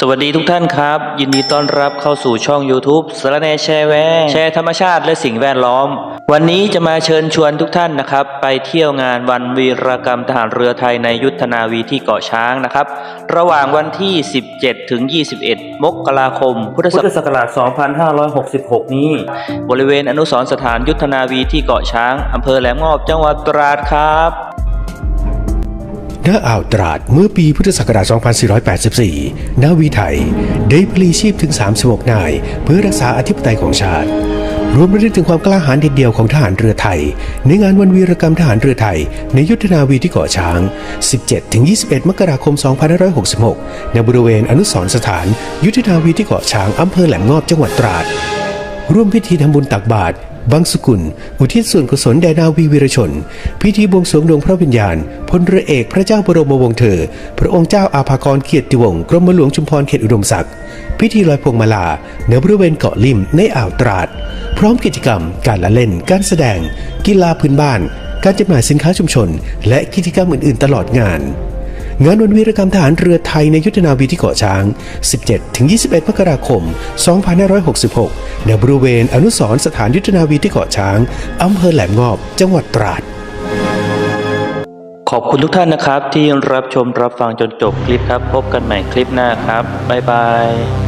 สวัสดีทุกท่านครับ ยินดีต้อนรับเข้าสู่ช่อง YouTube สารแหนแชร์แวร์แชร์ธรรมชาติและสิ่งแวดล้อม วันนี้จะมาเชิญชวนทุกท่านนะครับ ไปเที่ยวงานวันวีรกรรมทหารเรือไทยในยุทธนาวีที่เกาะช้างนะครับ ระหว่างวันที่ 17 ถึง 21 มกราคม พุทธศักราช 2566 นี้ บริเวณอนุสรณ์สถานยุทธนาวีที่เกาะช้างอำเภอแหลมงอบจังหวัดตราดครับ ณอ่าวตราดเมื่อปีพุทธศักราช 2484 นาวีไทย ได้พลีชีพถึง 36 นาย เพื่อรักษาอธิปไตยของชาติ รวมระลึกถึงความกล้าหาญเด็ดเดี่ยวของทหารเรือไทย ในงานวันวีรกรรมทหารเรือไทย ในยุทธนาวีที่เกาะช้าง 17-21 มกราคม 2566ณบริเวณอนุสรสถาน ยุทธนาวีที่เกาะช้างอำเภอแหลมงอบจังหวัดตราด ร่วมพิธีทำบุญตักบาตรบางสกุล อุทิศส่วนกุศลแด่นาวีวีรชน พิธีบวงสรวงดวงพระวิญญาณพลเรือเอกพระเจ้าบรมวงศ์เธอ พระองค์เจ้าอาภากรเกียรติวงศ์กรมหลวงชุมพรเขตอุดมศักดิ์พิธีลอยพวงมาลาณบริเวณเกาะลิมในอ่าวตราด พร้อมกิจกรรม การละเล่น การแสดง กีฬาพื้นบ้าน การจำหน่ายสินค้าชุมชน และกิจกรรมอื่น ๆ ตลอดงานงานวันวีรกรรมทหารเรือไทยในยุทธนาวีที่เกาะช้าง 17-21 มกราคม 2566 ณบริเวณอนุสรสถานยุทธนาวีที่เกาะช้างอำเภอแหลมงอบ จังหวัดตราด ขอบคุณทุกท่านนะครับ ที่รับชมรับฟังจนจบคลิปครับ พบกันใหม่คลิปหน้าครับ บ๊ายบาย